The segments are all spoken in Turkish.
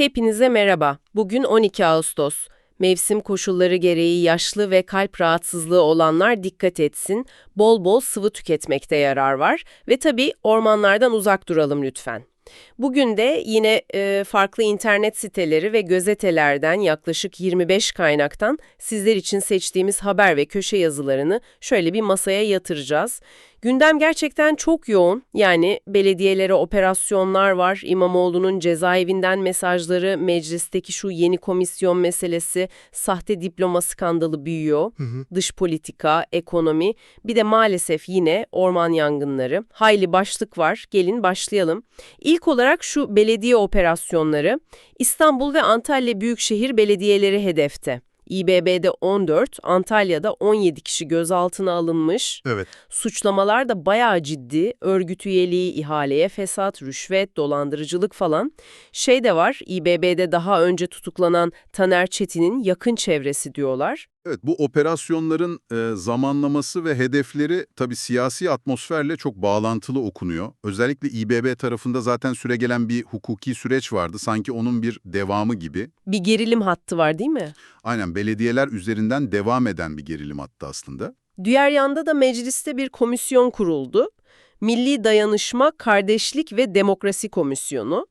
Hepinize merhaba. Bugün 12 Ağustos. Mevsim koşulları gereği yaşlı ve kalp rahatsızlığı olanlar dikkat etsin. Bol bol sıvı tüketmekte yarar var. Ve tabii ormanlardan uzak duralım lütfen. Bugün de yine e, farklı internet siteleri ve gazetelerden yaklaşık 25 kaynaktan sizler için seçtiğimiz haber ve köşe yazılarını şöyle bir masaya yatıracağız. Gündem gerçekten çok yoğun. Yani belediyelere operasyonlar var, İmamoğlu'nun cezaevinden mesajları, meclisteki şu yeni komisyon meselesi, sahte diploma skandalı büyüyor, dış politika, ekonomi, bir de maalesef yine orman yangınları. Hayli başlık var, gelin başlayalım. İlk olarak şu belediye operasyonları, İstanbul ve Antalya Büyükşehir Belediyeleri hedefte. İBB'de 14, Antalya'da 17 kişi gözaltına alınmış. Evet. Suçlamalar da bayağı ciddi. Örgüt üyeliği, ihaleye fesat, rüşvet, dolandırıcılık falan. Şey de var, İBB'de daha önce tutuklanan Taner Çetin'in yakın çevresi diyorlar. Evet, bu operasyonların e, zamanlaması ve hedefleri tabii siyasi atmosferle çok bağlantılı okunuyor. Özellikle İBB tarafında zaten süregelen bir hukuki süreç vardı. Sanki onun bir devamı gibi. Bir gerilim hattı var değil mi? Aynen belediyeler üzerinden devam eden bir gerilim hattı aslında. Diğer yanda da mecliste bir komisyon kuruldu. Milli Dayanışma, Kardeşlik ve Demokrasi Komisyonu.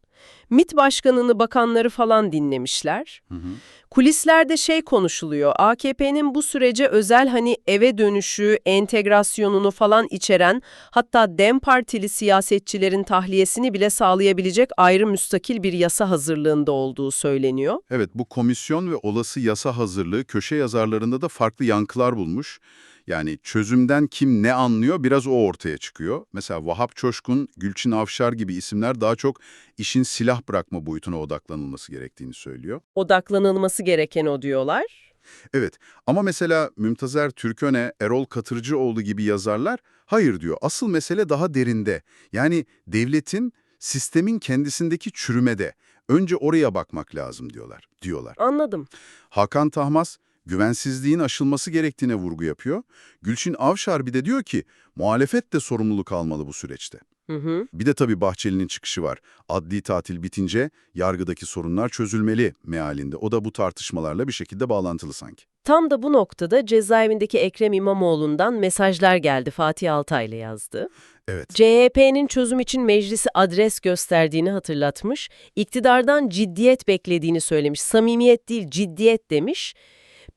MİT Başkanı'nı, bakanları falan dinlemişler. Hı hı. Kulislerde şey konuşuluyor, AKP'nin bu sürece özel hani eve dönüşü, entegrasyonunu falan içeren, hatta DEM Partili siyasetçilerin tahliyesini bile sağlayabilecek ayrı müstakil bir yasa hazırlığında olduğu söyleniyor. Evet, bu komisyon ve olası yasa hazırlığı köşe yazarlarında da farklı yankılar bulmuş. Yani çözümden kim ne anlıyor biraz o ortaya çıkıyor. Mesela Vahap Çoşkun, Gülçin Avşar gibi isimler daha çok işin silah bırakma boyutuna odaklanılması gerektiğini söylüyor. Odaklanılması gereken o diyorlar. Evet ama mesela Mümtazer Türköne, Erol Katırcıoğlu gibi yazarlar hayır diyor. Asıl mesele daha derinde. Yani devletin, sistemin kendisindeki çürümede. Önce oraya bakmak lazım diyorlar. diyorlar. Anladım. Hakan Tahmaz, güvensizliğin aşılması gerektiğine vurgu yapıyor. Gülçin Avşar bir de diyor ki, muhalefet de sorumluluk almalı bu süreçte. Hı hı. Bir de tabii Bahçeli'nin çıkışı var. Adli tatil bitince yargıdaki sorunlar çözülmeli mealinde. O da bu tartışmalarla bir şekilde bağlantılı sanki. Tam da bu noktada cezaevindeki Ekrem İmamoğlu'ndan mesajlar geldi Fatih Altaylı yazdı. Evet. CHP'nin çözüm için meclisi adres gösterdiğini hatırlatmış, iktidardan ciddiyet beklediğini söylemiş, samimiyet değil ciddiyet demiş.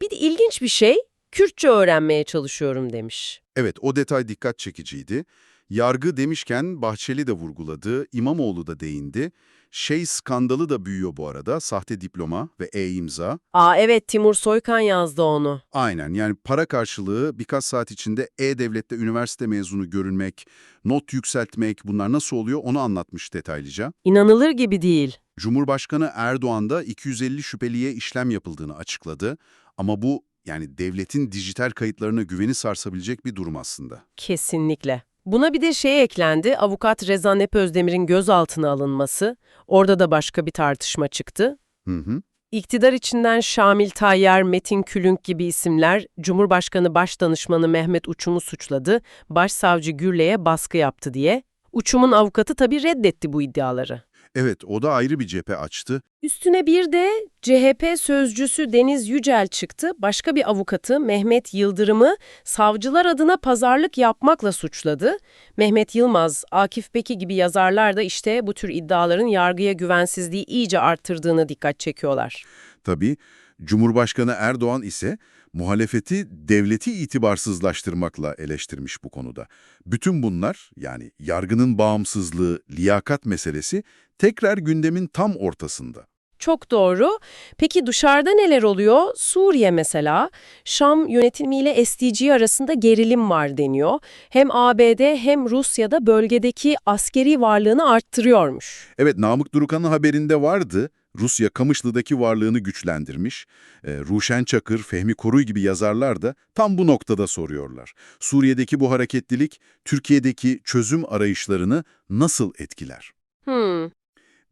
Bir de ilginç bir şey, Kürtçe öğrenmeye çalışıyorum demiş. Evet, o detay dikkat çekiciydi. Yargı demişken Bahçeli de vurguladı, İmamoğlu da değindi. Şey skandalı da büyüyor bu arada, sahte diploma ve e-imza. Aa evet Timur Soykan yazdı onu. Aynen yani para karşılığı birkaç saat içinde e-devlette üniversite mezunu görünmek, not yükseltmek bunlar nasıl oluyor onu anlatmış detaylıca. İnanılır gibi değil. Cumhurbaşkanı Erdoğan da 250 şüpheliye işlem yapıldığını açıkladı. Ama bu yani devletin dijital kayıtlarına güveni sarsabilecek bir durum aslında. Kesinlikle. Buna bir de şey eklendi, avukat Rezan Ep Özdemir'in gözaltına alınması. Orada da başka bir tartışma çıktı. Hı hı. İktidar içinden Şamil Tayyar, Metin Külünk gibi isimler Cumhurbaşkanı Başdanışmanı Mehmet Uçum'u suçladı, Başsavcı Gürley'e baskı yaptı diye. Uçum'un avukatı tabii reddetti bu iddiaları. Evet o da ayrı bir cephe açtı. Üstüne bir de CHP sözcüsü Deniz Yücel çıktı. Başka bir avukatı Mehmet Yıldırım'ı savcılar adına pazarlık yapmakla suçladı. Mehmet Yılmaz, Akif Beki gibi yazarlar da işte bu tür iddiaların yargıya güvensizliği iyice arttırdığını dikkat çekiyorlar. Tabii Cumhurbaşkanı Erdoğan ise muhalefeti devleti itibarsızlaştırmakla eleştirmiş bu konuda. Bütün bunlar yani yargının bağımsızlığı, liyakat meselesi tekrar gündemin tam ortasında. Çok doğru. Peki dışarıda neler oluyor? Suriye mesela. Şam yönetimiyle SDG arasında gerilim var deniyor. Hem ABD hem Rusya'da bölgedeki askeri varlığını arttırıyormuş. Evet Namık Durukan'ın haberinde vardı. Rusya Kamışlı'daki varlığını güçlendirmiş. E, Ruşen Çakır, Fehmi Koruy gibi yazarlar da tam bu noktada soruyorlar. Suriye'deki bu hareketlilik Türkiye'deki çözüm arayışlarını nasıl etkiler? Hmm.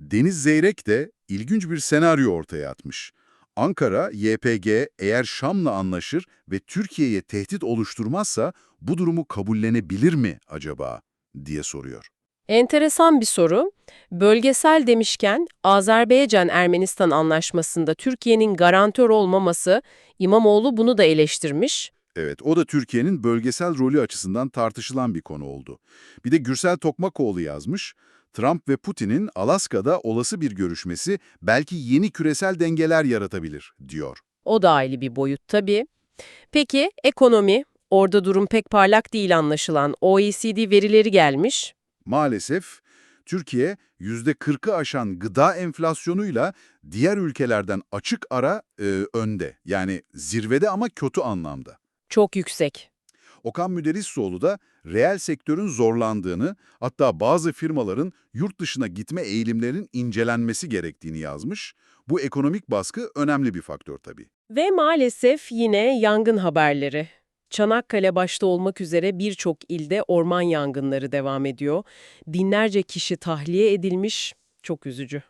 Deniz Zeyrek de ilginç bir senaryo ortaya atmış. Ankara, YPG eğer Şam'la anlaşır ve Türkiye'ye tehdit oluşturmazsa bu durumu kabullenebilir mi acaba diye soruyor. Enteresan bir soru. Bölgesel demişken Azerbaycan-Ermenistan anlaşmasında Türkiye'nin garantör olmaması İmamoğlu bunu da eleştirmiş. Evet, o da Türkiye'nin bölgesel rolü açısından tartışılan bir konu oldu. Bir de Gürsel Tokmakoğlu yazmış, Trump ve Putin'in Alaska'da olası bir görüşmesi belki yeni küresel dengeler yaratabilir, diyor. O da ayrı bir boyut tabii. Peki ekonomi? Orada durum pek parlak değil anlaşılan. OECD verileri gelmiş. Maalesef Türkiye %40'ı aşan gıda enflasyonuyla diğer ülkelerden açık ara e, önde. Yani zirvede ama kötü anlamda. Çok yüksek. Okan Müderrisoğlu da reel sektörün zorlandığını, hatta bazı firmaların yurt dışına gitme eğilimlerinin incelenmesi gerektiğini yazmış. Bu ekonomik baskı önemli bir faktör tabii. Ve maalesef yine yangın haberleri. Çanakkale başta olmak üzere birçok ilde orman yangınları devam ediyor. Binlerce kişi tahliye edilmiş. Çok üzücü.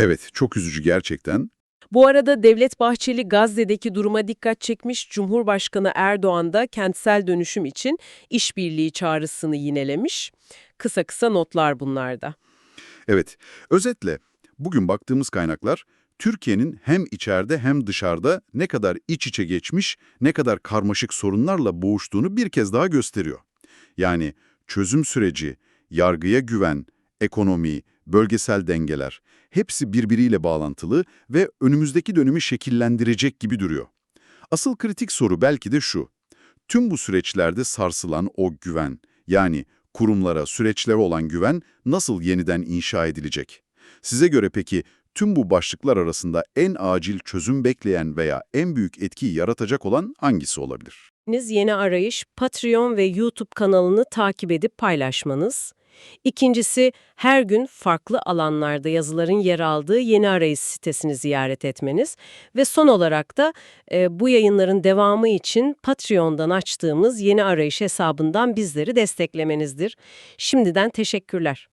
Evet, çok üzücü gerçekten. Bu arada Devlet Bahçeli Gazze'deki duruma dikkat çekmiş, Cumhurbaşkanı Erdoğan da kentsel dönüşüm için işbirliği çağrısını yinelemiş. Kısa kısa notlar bunlarda. Evet, özetle bugün baktığımız kaynaklar Türkiye'nin hem içeride hem dışarıda ne kadar iç içe geçmiş, ne kadar karmaşık sorunlarla boğuştuğunu bir kez daha gösteriyor. Yani çözüm süreci, yargıya güven, ekonomi, bölgesel dengeler hepsi birbiriyle bağlantılı ve önümüzdeki dönemi şekillendirecek gibi duruyor. Asıl kritik soru belki de şu. Tüm bu süreçlerde sarsılan o güven, yani kurumlara, süreçlere olan güven nasıl yeniden inşa edilecek? Size göre peki tüm bu başlıklar arasında en acil çözüm bekleyen veya en büyük etkiyi yaratacak olan hangisi olabilir? Yeni arayış, Patreon ve YouTube kanalını takip edip paylaşmanız. İkincisi, her gün farklı alanlarda yazıların yer aldığı Yeni Arayış sitesini ziyaret etmeniz. Ve son olarak da e, bu yayınların devamı için Patreon'dan açtığımız Yeni Arayış hesabından bizleri desteklemenizdir. Şimdiden teşekkürler.